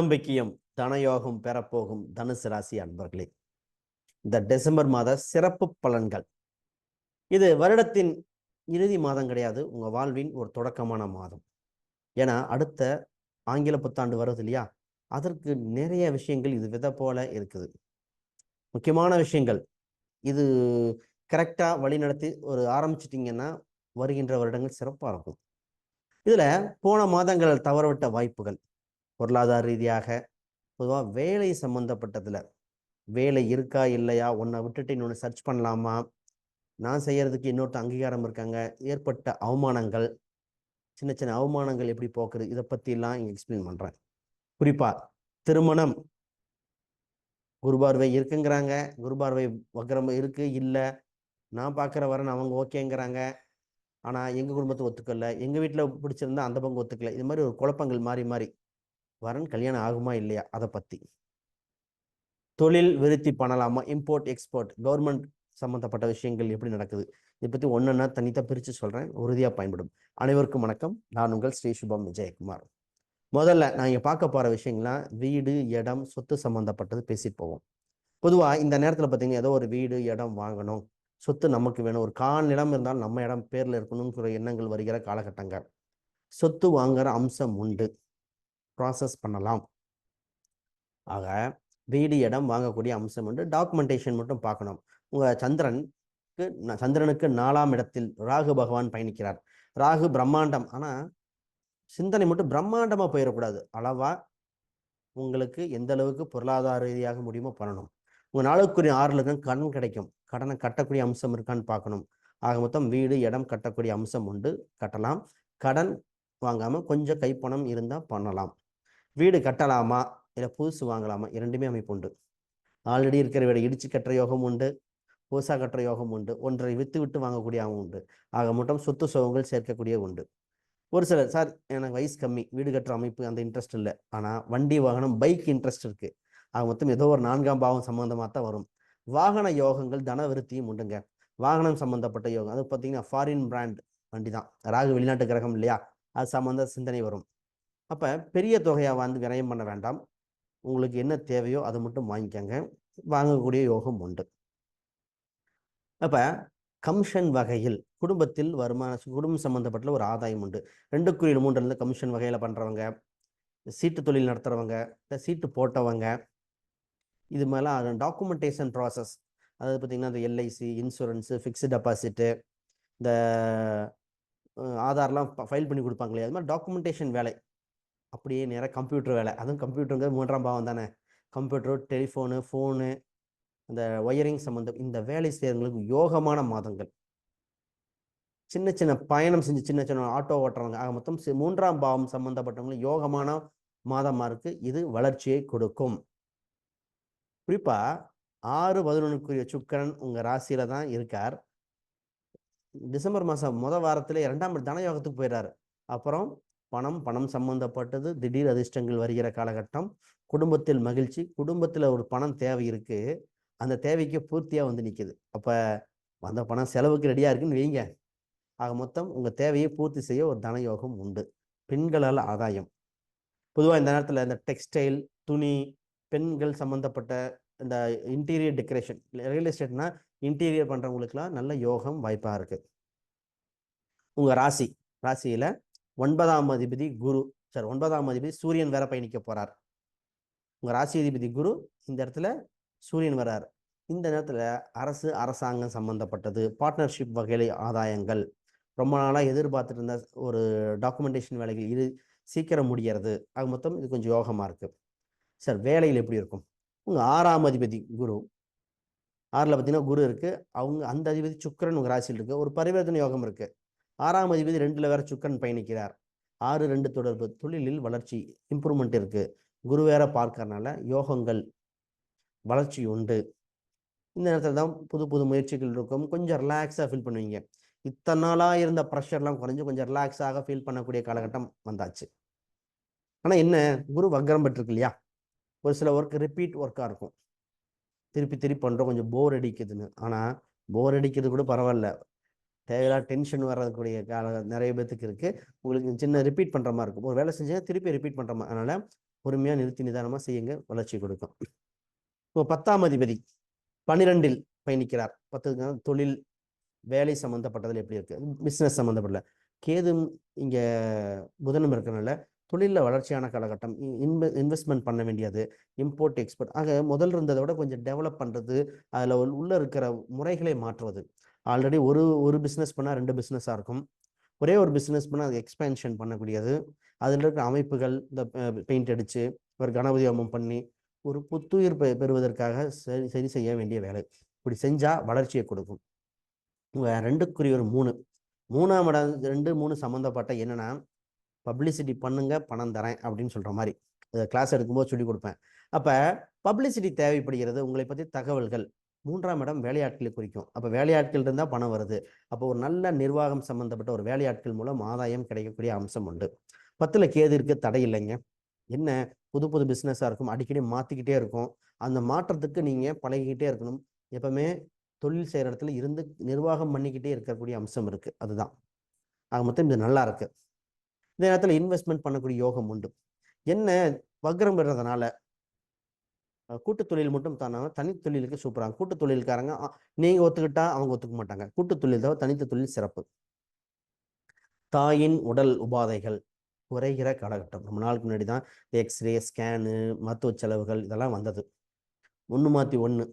தன்னம்பிக்கையும் தனயோகம் பெறப்போகும் தனுசு ராசி அன்பர்களே இந்த டிசம்பர் மாத சிறப்பு பலன்கள். இது வருடத்தின் இறுதி மாதம் கிடையாது உங்கள் வாழ்வின் ஒரு தொடக்கமான மாதம். ஏன்னா அடுத்த ஆங்கில புத்தாண்டு வருது இல்லையா? அதற்கு நிறைய விஷயங்கள் இது வித போல இருக்குது. முக்கியமான விஷயங்கள் இது கரெக்டாக வழிநடத்தி ஒரு ஆரம்பிச்சிட்டிங்கன்னா வருகின்ற வருடங்கள் சிறப்பாக இருக்கும். இதில் போன மாதங்கள் தவறவிட்ட வாய்ப்புகள் பொருளாதார ரீதியாக பொதுவாக வேலை சம்மந்தப்பட்டதில் வேலை இருக்கா இல்லையா உன்னை விட்டுட்டு இன்னொன்று சர்ச் பண்ணலாமா நான் செய்கிறதுக்கு இன்னொருத்த அங்கீகாரம் இருக்காங்க ஏற்பட்ட அவமானங்கள் சின்ன சின்ன அவமானங்கள் எப்படி போக்குறது இதை பற்றிலாம் இங்கே எக்ஸ்பிளைன் பண்ணுறேன் குறிப்பாக திருமணம். குருபார்வை இருக்குங்கிறாங்க குருபார்வை வக்கரம் இருக்கு இல்லை நான் பார்க்குற வரேன் அவங்க ஓகேங்கிறாங்க ஆனால் எங்கள் குடும்பத்தை ஒத்துக்கல எங்கள் வீட்டில் பிடிச்சிருந்தா அந்த பங்கு ஒத்துக்கல இது மாதிரி ஒரு குழப்பங்கள் மாறி மாறி. வரன் கல்யாணம் ஆகுமா இல்லையா? அதை பற்றி தொழில் விருத்தி பண்ணலாமா? இம்போர்ட் எக்ஸ்போர்ட் கவர்மெண்ட் சம்மந்தப்பட்ட விஷயங்கள் எப்படி நடக்குது? இதை பற்றி ஒன்றுன்னா தனித்தான் பிரித்து சொல்கிறேன் உறுதியாக பயன்படும். அனைவருக்கும் வணக்கம். நான் உங்கள் ஸ்ரீ சுபம் விஜயகுமார். முதல்ல நான் இங்கே பார்க்க போகிற விஷயங்கள்லாம் வீடு இடம் சொத்து சம்மந்தப்பட்டது பேசிட்டு போவோம். பொதுவாக இந்த நேரத்தில் பார்த்தீங்கன்னா ஏதோ ஒரு வீடு இடம் வாங்கணும். சொத்து நமக்கு வேணும். ஒரு கால் நிலம் இருந்தாலும் நம்ம இடம் பேரில் இருக்கணுங்கிற எண்ணங்கள் வருகிற காலகட்டங்கள். சொத்து வாங்குற அம்சம் உண்டு. ப்ராசஸ் பண்ணலாம். ஆக வீடு இடம் வாங்கக்கூடிய அம்சம் உண்டு டாக்குமெண்டேஷன் மட்டும் பார்க்கணும். உங்கள் சந்திரனுக்கு சந்திரனுக்கு நாலாம் இடத்தில் ராகு பகவான் பயணிக்கிறார். ராகு பிரம்மாண்டம். ஆனால் சிந்தனை மட்டும் பிரம்மாண்டமாக போயிடக்கூடாது. அளவாக உங்களுக்கு எந்த அளவுக்கு பொருளாதார ரீதியாக முடியுமோ பண்ணணும். உங்கள் நாளுக்குரிய ஆறில் கடன் கிடைக்கும். கடனை கட்டக்கூடிய அம்சம் இருக்கான்னு பார்க்கணும். ஆக மொத்தம் வீடு இடம் கட்டக்கூடிய அம்சம் உண்டு. கட்டலாம். கடன் வாங்காமல் கொஞ்சம் கைப்பணம் இருந்தால் பண்ணலாம். வீடு கட்டலாமா? இல்லை புதுசு வாங்கலாமா? இரண்டுமே அமைப்பு உண்டு. ஆல்ரெடி இருக்கிற வீடு இடிச்சு கட்டுற யோகம் உண்டு. புதுசாக கட்டுற யோகம் உண்டு. ஒன்றை விற்று விட்டு வாங்கக்கூடியவும் உண்டு. ஆக மட்டும் சொத்து சோகங்கள் சேர்க்கக்கூடிய உண்டு. ஒரு சிலர் சார் எனக்கு வயசு கம்மி. வீடு கட்டுற அமைப்பு அந்த இன்ட்ரெஸ்ட் இல்லை. ஆனால் வண்டி வாகனம் பைக் இன்ட்ரெஸ்ட் இருக்குது ஆக மொத்தம் ஏதோ ஒரு நான்காம் பாவம் சம்மந்தமாக தான் வரும். வாகன யோகங்கள் தன விருத்தியும் உண்டுங்க. வாகனம் சம்மந்தப்பட்ட யோகம். அது பார்த்தீங்கன்னா ஃபாரின் பிராண்ட் வண்டி தான் ராகு வெளிநாட்டு கிரகம் இல்லையா? அது சம்மந்த சிந்தனை வரும். அப்போ பெரிய தொகையாக வந்து விரயம் பண்ண வேண்டாம். உங்களுக்கு என்ன தேவையோ அதை மட்டும் வாங்கிக்கோங்க. வாங்கக்கூடிய யோகம் உண்டு. அப்போ கமிஷன் வகையில் குடும்பத்தில் வருமான குடும்பம் சம்மந்தப்பட்ட ஒரு ஆதாயம் உண்டு. ரெண்டு மூன்று இருந்து கமிஷன் வகையில் பண்ணுறவங்க சீட்டு தொழில் நடத்துகிறவங்க இல்லை சீட்டு போட்டவங்க இது மேலே டாக்குமெண்டேஷன் ப்ராசஸ் அதாவது பார்த்திங்கன்னா இந்த எல்ஐசி இன்சூரன்ஸு ஃபிக்ஸ்டு டெபாசிட்டு இந்த ஆதார்லாம் ஃபைல் பண்ணி கொடுப்பாங்களே அது மாதிரி டாக்குமெண்டேஷன் வேலை. அப்படியே நேராக கம்ப்யூட்டர் வேலை. அதுவும் கம்ப்யூட்டருங்கிறது மூன்றாம் பாவம் தானே. கம்ப்யூட்டர் டெலிஃபோனு ஃபோனு அந்த ஒயரிங் சம்மந்தம் இந்த வேலை செய்கிறவங்களுக்கு யோகமான மாதங்கள். சின்ன சின்ன பயணம் செஞ்சு சின்ன சின்ன ஆட்டோ ஓட்டுறவங்க ஆக மொத்தம் மூன்றாம் பாவம் சம்மந்தப்பட்டவங்களுக்கு யோகமான மாதமாக இருக்குது இது வளர்ச்சியை கொடுக்கும். குறிப்பாக ஆறு பதினொன்றுக்குரிய சுக்கிரன் உங்கள் ராசியில தான் இருக்கார். டிசம்பர் மாதம் முத வாரத்தில் இரண்டாம் தன யோகத்துக்கு போயிடுறாரு. அப்புறம் பணம் பணம் சம்பந்தப்பட்டது திடீர் அதிர்ஷ்டங்கள் வருகிற காலகட்டம் குடும்பத்தில் மகிழ்ச்சி குடும்பத்தில் ஒரு பணம் தேவை இருக்குது அந்த தேவைக்கு பூர்த்தியாக வந்து நிற்குது அப்போ வந்த பணம் செலவுக்கு ரெடியாக இருக்குன்னு வைங்க. ஆக மொத்தம் உங்கள் தேவையை பூர்த்தி செய்ய ஒரு தனயோகம் உண்டு. பெண்களால் ஆதாயம். பொதுவாக இந்த நேரத்தில் இந்த டெக்ஸ்டைல் துணி பெண்கள் சம்மந்தப்பட்ட இந்த இன்டீரியர் டெக்கரேஷன் ரியல் எஸ்டேட்னா இன்டீரியர் பண்ணுறவங்களுக்குலாம் நல்ல யோகம் வாய்ப்பாக இருக்குது உங்கள் ராசி ராசியில் ஒன்பதாம் அதிபதி குரு. சார் ஒன்பதாம் அதிபதி சூரியன் வேற பயணிக்க போறார். உங்க ராசி அதிபதி குரு இந்த இடத்துல சூரியன் வரார் இந்த நேரத்தில் அரசு அரசாங்கம் சம்பந்தப்பட்டது பார்ட்னர்ஷிப் வகையில ஆதாயங்கள் ரொம்ப நாளாக எதிர்பார்த்துட்டு இருந்த ஒரு டாக்குமெண்டேஷன் வேலைகள் இது சீக்கிரம் முடியறது. அது மொத்தம் இது கொஞ்சம் யோகமாக இருக்கு. சார் வேலையில் எப்படி இருக்கும்? உங்கள் ஆறாம் அதிபதி குரு ஆறில் பார்த்தீங்கன்னா குரு இருக்கு. அவங்க அந்த அதிபதி சுக்கிரன் உங்கள் ராசியில் இருக்கு. ஒரு பரிவர்த்தனை யோகம் இருக்கு. ஆறாம் அதிபதி ரெண்டுல வேற சுக்கன் பயணிக்கிறார். ஆறு ரெண்டு தொடர்பு தொழிலில் வளர்ச்சி இம்ப்ரூவ்மெண்ட் இருக்கு. குரு வேற பார்க்கறனால யோகங்கள் வளர்ச்சி உண்டு. இந்த நேரத்தில் தான் புது புது முயற்சிகள் இருக்கும். கொஞ்சம் ரிலாக்ஸாக ஃபீல் பண்ணுவீங்க. இத்தனை நாளாக இருந்த ப்ரெஷர்லாம் குறைஞ்சு கொஞ்சம் ரிலாக்ஸாக ஃபீல் பண்ணக்கூடிய காலகட்டம் வந்தாச்சு. ஆனால் என்ன குரு வக்ரம் பெற்றிருக்கு இல்லையா? ஒரு சில ஒர்க் ரிப்பீட் ஒர்க்காக இருக்கும். திருப்பி திருப்பி பண்ணுறோம் கொஞ்சம் போர் அடிக்குதுன்னு. ஆனால் போர் அடிக்கிறது கூட பரவாயில்ல. தேவையில்லாத டென்ஷன் வர்றதுக்கூடிய கால நிறைய பேத்துக்கு இருக்குது உங்களுக்கு சின்ன ரிப்பீட் பண்ணுற மாதிரி இருக்கும். ஒரு வேலை செஞ்சீங்கன்னா திருப்பி ரிப்பீட் பண்ணுற மாதிரி அதனால் பொறுமையாக நிறுத்தி நிதானமாக செய்யுங்க. வளர்ச்சி கொடுக்கும். இப்போ பத்தாம் அதிபதி பனிரெண்டில் பயணிக்கிறார். பத்து தொழில் வேலை சம்மந்தப்பட்டதில் எப்படி இருக்குது பிஸ்னஸ் சம்மந்தப்படல கேதும் இங்கே புதனும் இருக்கிறனால தொழிலில் வளர்ச்சியான காலகட்டம். இன்வெ இன்வெஸ்ட்மெண்ட் பண்ண வேண்டியது இம்போர்ட் எக்ஸ்போர்ட் ஆக முதல் இருந்ததை விட கொஞ்சம் டெவலப் பண்ணுறது அதில் உள்ள இருக்கிற முறைகளை மாற்றுவது. ஆல்ரெடி ஒரு ஒரு பிஸ்னஸ் பண்ணால் ரெண்டு பிஸ்னஸாக இருக்கும். ஒரே ஒரு பிஸ்னஸ் பண்ணால் அது எக்ஸ்பென்ஷன் பண்ணக்கூடியது. அதில் இருக்கிற அமைப்புகள் இந்த பெயிண்ட் அடித்து ஒரு கணபதி ஹோமம் பண்ணி ஒரு புத்துயிர் பெ பெறுவதற்காக சரி சரி செய்ய வேண்டிய வேலை. இப்படி செஞ்சால் வளர்ச்சியை கொடுக்கும். ரெண்டுக்குரிய ஒரு மூணு. மூணாம் இடம் ரெண்டு மூணு சம்மந்தப்பட்ட என்னென்னா பப்ளிசிட்டி பண்ணுங்க பணம் தரேன் அப்படின்னு சொல்கிற மாதிரி. கிளாஸ் எடுக்கும்போது சொல்லி கொடுப்பேன். அப்போ பப்ளிசிட்டி தேவைப்படுகிறது உங்களை பற்றி தகவல்கள். மூன்றாம் இடம் வேலையாட்களை குறிக்கும். அப்போ வேலையாட்கள் இருந்தால் பணம் வருது. அப்போ ஒரு நல்ல நிர்வாகம் சம்மந்தப்பட்ட ஒரு வேலையாட்கள் மூலம் ஆதாயம் கிடைக்கக்கூடிய அம்சம் உண்டு. பத்தில் கேது இருக்க தடை இல்லைங்க. என்ன? புது புது பிஸ்னஸாக இருக்கும். அடிக்கடி மாற்றிக்கிட்டே இருக்கும். அந்த மாற்றத்துக்கு நீங்கள் பழகிக்கிட்டே இருக்கணும். எப்பவுமே தொழில் செய்கிற இடத்துல இருந்து நிர்வாகம் பண்ணிக்கிட்டே இருக்கக்கூடிய அம்சம் இருக்குது அதுதான். ஆக மொத்தம் இது நல்லா இருக்குது இந்த நேரத்தில் இன்வெஸ்ட்மெண்ட் பண்ணக்கூடிய யோகம் உண்டு. என்ன? வக்ரம் விடுறதுனால கூட்டு தொழில் மட்டும் தானாங்க தனி தொழிலுக்கு சூப்பராங்க கூட்டு தொழில்காரங்க நீங்க ஒத்துக்கிட்டா அவங்க ஒத்துக்க மாட்டாங்க. கூட்டு தொழில் தவிர தனித்த தொழில் சிறப்பு. தாயின் உடல் உபாதைகள் குறைகிற காலகட்டம். ரொம்ப நாளுக்கு முன்னாடி தான் எக்ஸ்ரே ஸ்கேனு மருத்துவ செலவுகள் இதெல்லாம் வந்தது. ஒன்று மாற்றி ஒன்று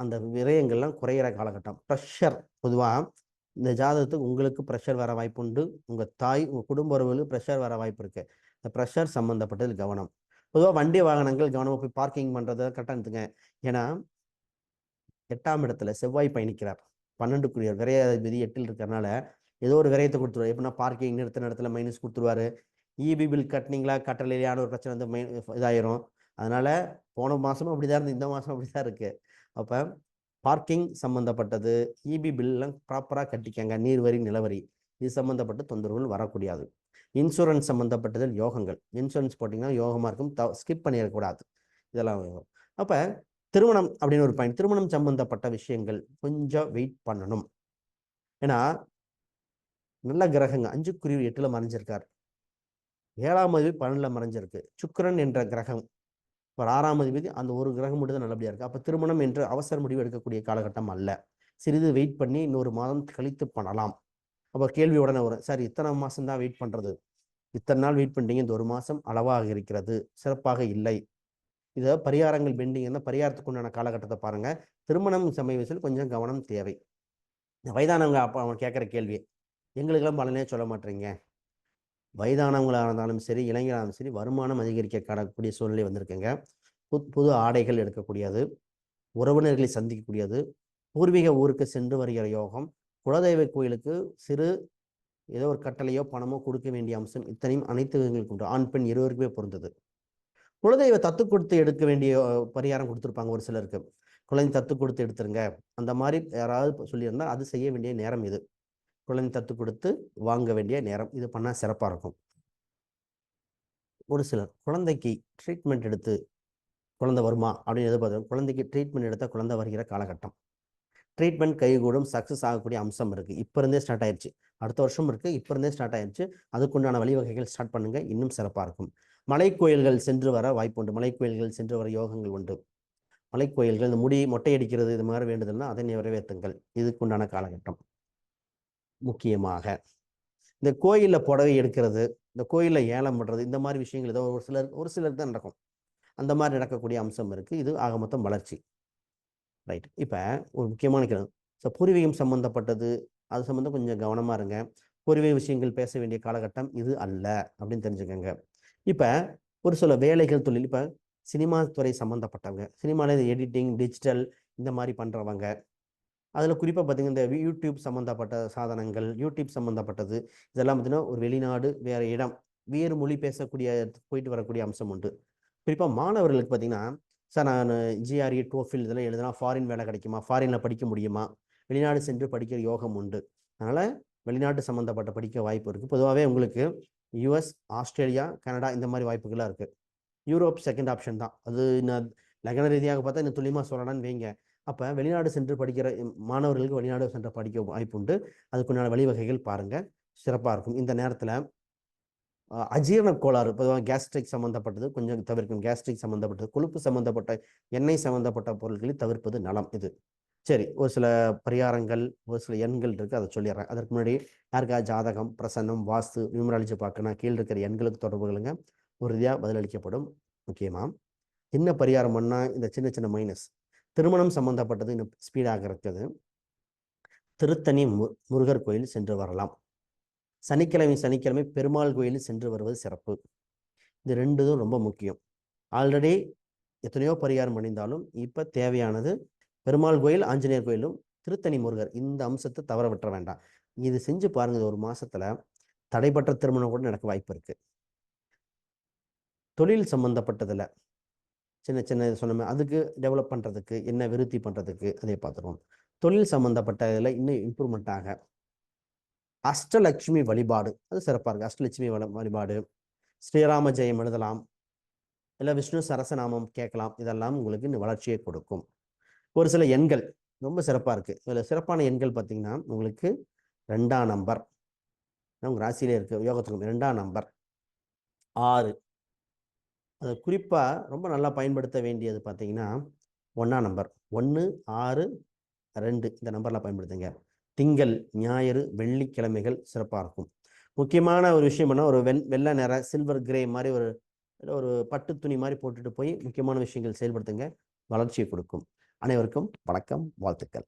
அந்த விரயங்கள்லாம் குறையிற காலகட்டம். ப்ரெஷர் பொதுவாக இந்த ஜாதகத்துக்கு உங்களுக்கு ப்ரெஷர் வர வாய்ப்பு உண்டு உங்கள் தாய் உங்கள் குடும்ப உறவுகளுக்கு ப்ரெஷர் வர வாய்ப்பு இருக்குது இந்த ப்ரெஷர் சம்மந்தப்பட்டது கவனம். பொதுவாக வண்டி வாகனங்கள் கவனமாக போய் பார்க்கிங் பண்ணுறத கரெக்டாக இருந்துங்க ஏன்னா எட்டாம் இடத்துல செவ்வாய் பயணிக்கிறார். பன்னெண்டுக்குரிய விரையாதிபதி எட்டில் இருக்கிறனால ஏதோ ஒரு விரயத்தை கொடுத்துருவாரு. எப்படின்னா பார்க்கிங் நிறுத்தின இடத்துல மைனஸ் கொடுத்துருவாரு. இபி பில் கட்டினீங்களா? கட்டலையான ஒரு பிரச்சனை வந்து மை இதாயிரும். அதனால போன மாதமும் அப்படி தான் இருந்து இந்த மாதம் அப்படி தான் இருக்குது அப்போ பார்க்கிங் சம்மந்தப்பட்டது இபி பில்லாம் ப்ராப்பராக கட்டிக்கங்க. நீர் வரி நிலவரி. இது சம்மந்தப்பட்ட தொந்தரவுகள் வரக்கூடியது. இன்சூரன்ஸ் சம்மந்தப்பட்டதில் யோகங்கள். இன்சூரன்ஸ் போட்டிங்கன்னா யோகமாக இருக்கும். த ஸ்கிப் பண்ணிடக்கூடாது. இதெல்லாம் அப்போ திருமணம் அப்படின்னு ஒரு பாயிண்ட் திருமணம் சம்மந்தப்பட்ட விஷயங்கள் கொஞ்சம் வெயிட் பண்ணணும். ஏன்னா நல்ல கிரகங்க. அஞ்சுக்குருவி எட்டில் மறைஞ்சிருக்கார். ஏழாம் அதிபதி பன்னெண்டில் மறைஞ்சிருக்கு. சுக்கரன் என்ற கிரகம். ஒரு ஆறாம் அதிபதி அந்த ஒரு கிரகம் மட்டும் தான் நல்லபடியாக இருக்குது அப்போ திருமணம் என்று அவசர முடிவு எடுக்கக்கூடிய காலகட்டம் அல்ல. சிறிது வெயிட் பண்ணி இன்னொரு மாதம் கழித்து பண்ணலாம். அப்போ கேள்வி உடனே வரும். சார் இத்தனை மாதம் தான் வெயிட் பண்ணுறது இத்தனை நாள் வெயிட் பண்ணிட்டீங்க இந்த ஒரு மாதம் அளவாக இருக்கிறது. சிறப்பாக இல்லை. இதை பரிகாரங்கள் பெண்டிங் என்ன பரிகாரத்துக்கு உண்டான காலகட்டத்தை பாருங்கள் திருமணம் சமய கொஞ்சம் கவனம் தேவை. வயதானவங்க அப்போ அவன் கேட்குற கேள்வி எங்களுக்கெல்லாம் பலனே சொல்ல மாட்டேறீங்க வயதானவங்களாக இருந்தாலும் சரி இளைஞராக இருந்தாலும் சரி வருமானம் அதிகரிக்க காணக்கூடிய சூழ்நிலை வந்திருக்குங்க. புது புது ஆடைகள் எடுக்கக்கூடியது உறவினர்களை சந்திக்கக்கூடியது பூர்வீக ஊருக்கு சென்று வருகிற யோகம் குலதெய்வ கோயிலுக்கு சிறு ஏதோ ஒரு கட்டளையோ பணமோ கொடுக்க வேண்டிய அம்சம் இத்தனையும் அனைத்து உண்டு. ஆண் பெண் இருவருக்குமே பொருந்தது. குலதெய்வ தத்து கொடுத்து எடுக்க வேண்டிய பரிகாரம் கொடுத்துருப்பாங்க ஒரு சிலருக்கு. குழந்தை தத்து கொடுத்து எடுத்துருங்க. அந்த மாதிரி யாராவது சொல்லியிருந்தா அது செய்ய வேண்டிய நேரம் இது. குழந்தை தத்து கொடுத்து வாங்க வேண்டிய நேரம். இது பண்ணால் சிறப்பாக இருக்கும். ஒரு சிலர் குழந்தைக்கு ட்ரீட்மெண்ட் எடுத்து குழந்தை வருமா அப்படின்னு எதிர்பார்த்து குழந்தைக்கு ட்ரீட்மெண்ட் எடுத்தால் குழந்தை வருகிற காலகட்டம். ட்ரீட்மெண்ட் கைகூடும் சக்ஸஸ் ஆகக்கூடிய அம்சம் இருக்குது இப்போ இருந்தே ஸ்டார்ட் ஆயிடுச்சு அடுத்த வருஷம் இருக்குது இப்போ இருந்தே ஸ்டார்ட் ஆயிடுச்சு அதுக்குண்டான வழிவகைகள் ஸ்டார்ட் பண்ணுங்கள் இன்னும் சிறப்பாக இருக்கும். மலை கோயில்கள் சென்று வர வாய்ப்பு உண்டு. மலை கோயில்கள் சென்று வர யோகங்கள் உண்டு. மலை கோயில்கள் இந்த முடி மொட்டை அடிக்கிறது இது மாதிரி வேண்டுதல்னா அதை நிறைவேற்றுங்கள். இதுக்குண்டான காலகட்டம். முக்கியமாக இந்த கோயிலில் புடவை எடுக்கிறது இந்த கோயிலில் ஏலம் பண்ணுறது இந்த மாதிரி விஷயங்கள் ஏதோ ஒரு சிலர் ஒரு சிலர் தான் நடக்கும். அந்த மாதிரி நடக்கக்கூடிய அம்சம் இருக்குது இது ஆக மொத்தம் வளர்ச்சி. ரைட். இப்போ ஒரு முக்கியமான கேள்வி. ஸோ பூர்வீகம் சம்மந்தப்பட்டது அது சம்மந்தம் கொஞ்சம் கவனமாக இருங்க. பூர்வீக விஷயங்கள் பேச வேண்டிய காலகட்டம் இது அல்ல அப்படின்னு தெரிஞ்சுக்கோங்க. இப்போ ஒரு சில வேலைகள் தொழில் இப்போ சினிமா துறை சம்மந்தப்பட்டவங்க சினிமாவில் எடிட்டிங் டிஜிட்டல் இந்த மாதிரி பண்ணுறவங்க அதில் குறிப்பாக பார்த்தீங்கன்னா இந்த யூடியூப் சம்மந்தப்பட்ட சாதனங்கள் யூடியூப் சம்மந்தப்பட்டது இதெல்லாம் பார்த்தீங்கன்னா ஒரு வெளிநாடு வேறு இடம் வேறு மொழி பேசக்கூடிய போயிட்டு வரக்கூடிய அம்சம் உண்டு. குறிப்பாக மாணவர்களுக்கு பார்த்தீங்கன்னா சார் நான் ஜிஆர்இ டோஃபில் இதெல்லாம் எழுதுனா ஃபாரின் வேலை கிடைக்குமா? ஃபாரினில் படிக்க முடியுமா? வெளிநாடு சென்று படிக்கிற யோகம் உண்டு. அதனால் வெளிநாட்டு சம்மந்தப்பட்ட படிக்க வாய்ப்பு இருக்குது பொதுவாகவே உங்களுக்கு யுஎஸ் ஆஸ்திரேலியா கனடா இந்த மாதிரி வாய்ப்புகளாக இருக்குது யூரோப் செகண்ட் ஆப்ஷன் தான். அது நான் லக்ன ரீதியாக பார்த்தா இன்னும் துல்லியமாக சொல்லலான்னு வைங்க. அப்போ வெளிநாடு சென்று படிக்கிற மாணவர்களுக்கு வெளிநாடு சென்று படிக்க வாய்ப்பு உண்டு. அதுக்குண்டான வழிவகைகள் பாருங்கள் சிறப்பாக இருக்கும். இந்த நேரத்தில் அஜீரண கோளாறு பொதுவாக கேஸ்ட்ரிக் சம்மந்தப்பட்டது கொஞ்சம் தவிர்க்கும் கேஸ்ட்ரிக் சம்மந்தப்பட்டது கொழுப்பு சம்மந்தப்பட்ட எண்ணெய் சம்மந்தப்பட்ட பொருட்களை தவிர்ப்பது நலம் இது. சரி ஒரு சில பரிகாரங்கள் ஒரு சில எண்கள் இருக்கு அதை சொல்லிடுறேன். அதற்கு முன்னாடி யாருக்கா ஜாதகம் பிரசன்னம் வாஸ்து நியூமராலஜி பார்க்கணும் கீழே இருக்கிற எண்களுக்கு தொடர்புகளுங்க உறுதியாக பதிலளிக்கப்படும். முக்கியமா என்ன பரிகாரம் பண்ணால் இந்த சின்ன சின்ன மைனஸ் திருமணம் சம்பந்தப்பட்டது இன்னும் ஸ்பீடாக இருக்குது திருத்தணி மு முருகர் கோயில் சென்று வரலாம். சனிக்கிழமை சனிக்கிழமை பெருமாள் கோயில் சென்று வருவது சிறப்பு. இது ரெண்டுதும் ரொம்ப முக்கியம். ஆல்ரெடி எத்தனையோ பரிகாரம் அணிந்தாலும் இப்போ தேவையானது பெருமாள் கோயில் ஆஞ்சநேயர் கோயிலும் திருத்தணி முருகர் இந்த அம்சத்தை தவற விட்டுற வேண்டாம். இது செஞ்சு பாருங்க இது ஒரு மாசத்துல தடைப்பட்ட திருமணம் கூட நடக்க வாய்ப்பு இருக்கு. தொழில் சம்பந்தப்பட்டதுல சின்ன சின்ன சொன்ன அதுக்கு டெவலப் பண்றதுக்கு என்ன விருத்தி பண்றதுக்கு அதை பார்த்துருவோம். தொழில் சம்பந்தப்பட்ட இதில் இன்னும் இம்ப்ரூவ்மெண்ட் ஆக அஷ்டலட்சுமி வழிபாடு. அது சிறப்பாக இருக்குது அஷ்டலட்சுமி வழிபாடு. ஸ்ரீராம ஜெயம் எழுதலாம். இல்லை விஷ்ணு சரசநாமம் கேட்கலாம். இதெல்லாம் உங்களுக்கு வளர்ச்சியை கொடுக்கும். ஒரு சில எண்கள் ரொம்ப சிறப்பாக இருக்குது இதில் சிறப்பான எண்கள் பார்த்திங்கன்னா உங்களுக்கு ரெண்டாம் நம்பர். உங்கள் ராசியிலே இருக்க யோகத்துக்கு ரெண்டாம் நம்பர். ஆறு. அது குறிப்பாக ரொம்ப நல்லா பயன்படுத்த வேண்டியது பார்த்தீங்கன்னா ஒன்றாம் நம்பர். ஒன்று ஆறு ரெண்டு. இந்த நம்பரில் பயன்படுத்துங்க. திங்கள் ஞாயிறு வெள்ளிக்கிழமைகள் சிறப்பாக இருக்கும். முக்கியமான ஒரு விஷயம் என்ன ஒரு வெண் வெள்ளை நிற சில்வர் கிரே மாதிரி ஒரு ஒரு பட்டு துணி மாதிரி போட்டுட்டு போய் முக்கியமான விஷயங்கள் செயல்படுத்துங்க. வளர்ச்சியை கொடுக்கும். அனைவருக்கும் வணக்கம் வாழ்த்துக்கள்.